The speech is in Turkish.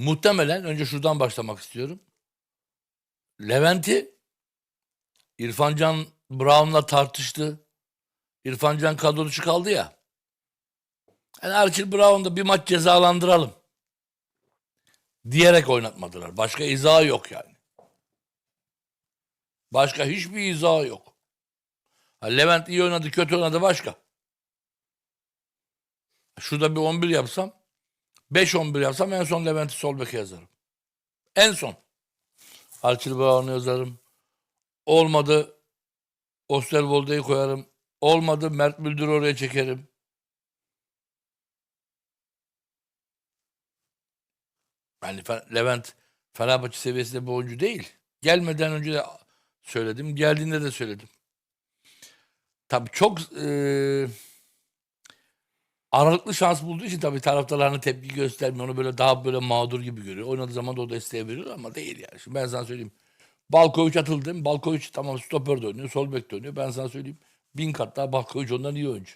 Muhtemelen önce şuradan başlamak istiyorum. Levent'i İrfan Can Brown'la tartıştı. İrfan Can kadro dışı kaldı ya. Yani Archie Brown'da bir maç cezalandıralım. Diyerek oynatmadılar. Başka izahı yok yani. Başka hiçbir izahı yok. Ha, Levent iyi oynadı, kötü oynadı başka. Şurada bir 11 yapsam 5-11 yapsam en son Levent'i sol beke yazarım. En son. Archie Brown'u yazarım. Olmadı Osterwold'u koyarım. Olmadı Mert Müldür'ü oraya çekerim. Yani Levent Fenerbahçe seviyesinde bir oyuncu değil. Gelmeden önce de söyledim. Geldiğinde de söyledim. Tabii çok eee, aralıklı şans bulduğu için tabii taraftarlarına tepki göstermiyor. Onu böyle daha böyle mağdur gibi görüyor. Oynadığı zaman da o desteği veriyor ama değil yani. Şimdi ben sana söyleyeyim. Balkoviç atıldı değil? Balkoviç tamam stoper de oynuyor. Sol bek de oynuyor. Ben sana söyleyeyim. Bin kat daha Balkoviç ondan iyi oyuncu.